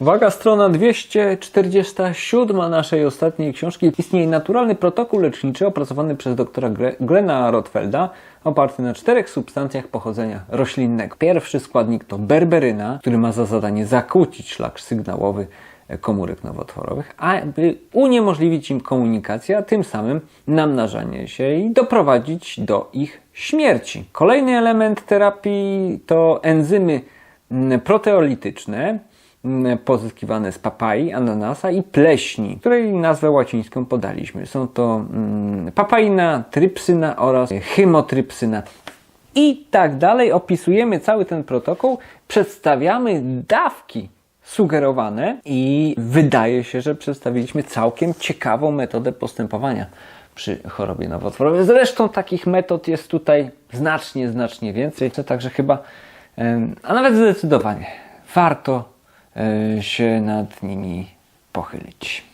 Uwaga, strona 247 naszej ostatniej książki. Istnieje naturalny protokół leczniczy opracowany przez doktora Glena Rotfelda, oparty na czterech substancjach pochodzenia roślinnego. Pierwszy składnik to berberyna, który ma za zadanie zakłócić szlak sygnałowy komórek nowotworowych, aby uniemożliwić im komunikację, a tym samym namnażanie się i doprowadzić do ich śmierci. Kolejny element terapii to enzymy proteolityczne, pozyskiwane z papai, ananasa i pleśni, której nazwę łacińską podaliśmy. Są to papaina, trypsyna oraz chymotrypsyna. I tak dalej. Opisujemy cały ten protokół, przedstawiamy dawki sugerowane i wydaje się, że przedstawiliśmy całkiem ciekawą metodę postępowania przy chorobie nowotworowej. Zresztą takich metod jest tutaj znacznie, znacznie więcej, także chyba, a nawet zdecydowanie warto się nad nimi pochylić.